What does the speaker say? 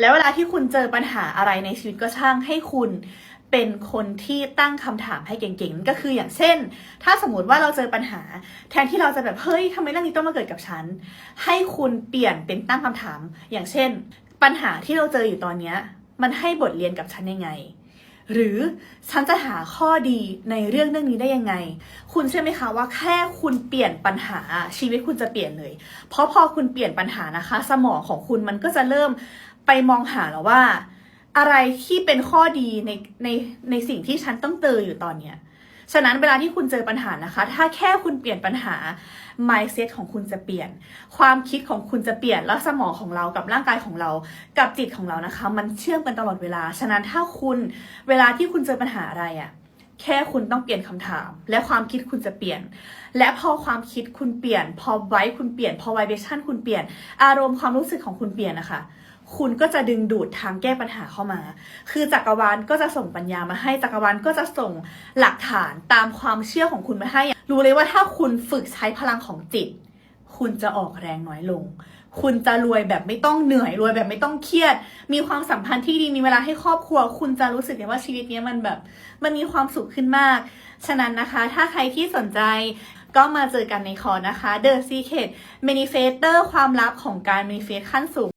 แล้วเวลาที่คุณเจอปัญหาอะไรในชีวิตก็ช่างให้คุณเป็นคนที่ตั้งคำถามให้เก่งๆ ก็คืออย่างเช่น ถ้าสมมติว่าเราเจอปัญหา แทนที่เราจะแบบเฮ้ยทำไมเรื่องนี้ต้องมาเกิดกับฉัน ให้คุณเปลี่ยนเป็นตั้งคำถาม อย่างเช่น ปัญหาที่เราเจออยู่ตอนเนี้ยมันให้บทเรียนกับฉันยังไง หรือฉันจะหาข้อดีในเรื่องเรื่องนี้ได้ยังไง คุณเชื่อไหมคะว่าแค่คุณเปลี่ยนปัญหาชีวิตคุณจะเปลี่ยนเลย เพราะพอคุณเปลี่ยนปัญหานะคะ สมองของคุณมันก็จะเริ่ม ไปมองหาแล้วว่า อะไรที่เป็นข้อดีในในในสิ่งที่ฉันต้องเจออยู่ตอนเนี้ยฉะนั้นเวลาที่คุณเจอปัญหานะคะ ถ้าแค่คุณเปลี่ยนปัญหา mindset ของคุณจะเปลี่ยน ความคิดของคุณจะเปลี่ยน แล้วสมองของเรากับร่างกายของเรา กับจิตของเรานะคะ มันเชื่อมกันตลอดเวลา ฉะนั้นถ้าคุณเวลาที่คุณเจอปัญหาอะไรอะ แค่คุณต้องเปลี่ยนคำถาม และความคิดคุณจะเปลี่ยน และพอความคิดคุณเปลี่ยน พอไว้คุณเปลี่ยน พอไวเบชั่นคุณเปลี่ยน อารมณ์ความรู้สึกของคุณเปลี่ยนนะคะ คุณก็จะดึงดูดทางแก้ปัญหาเข้ามา คือจักรวาลก็จะส่งปัญญามาให้จักรวาลก็จะส่งหลักฐานตามความเชื่อของคุณมาให้ รู้เลยว่าถ้าคุณฝึกใช้พลังของจิต คุณจะออกแรงน้อยลง คุณจะรวยแบบไม่ต้องเหนื่อยรวยแบบไม่ต้องเครียด มีความสัมพันธ์ที่ดีมีเวลาให้ครอบครัว คุณจะรู้สึกเลยว่าชีวิตเนี้ยมันแบบ มันมีความสุขขึ้นมาก ฉะนั้นนะคะ ถ้าใครที่สนใจก็มาเจอกันในคอนะคะ The Secret Manifestor ความลับของการ manifest ขั้นสูง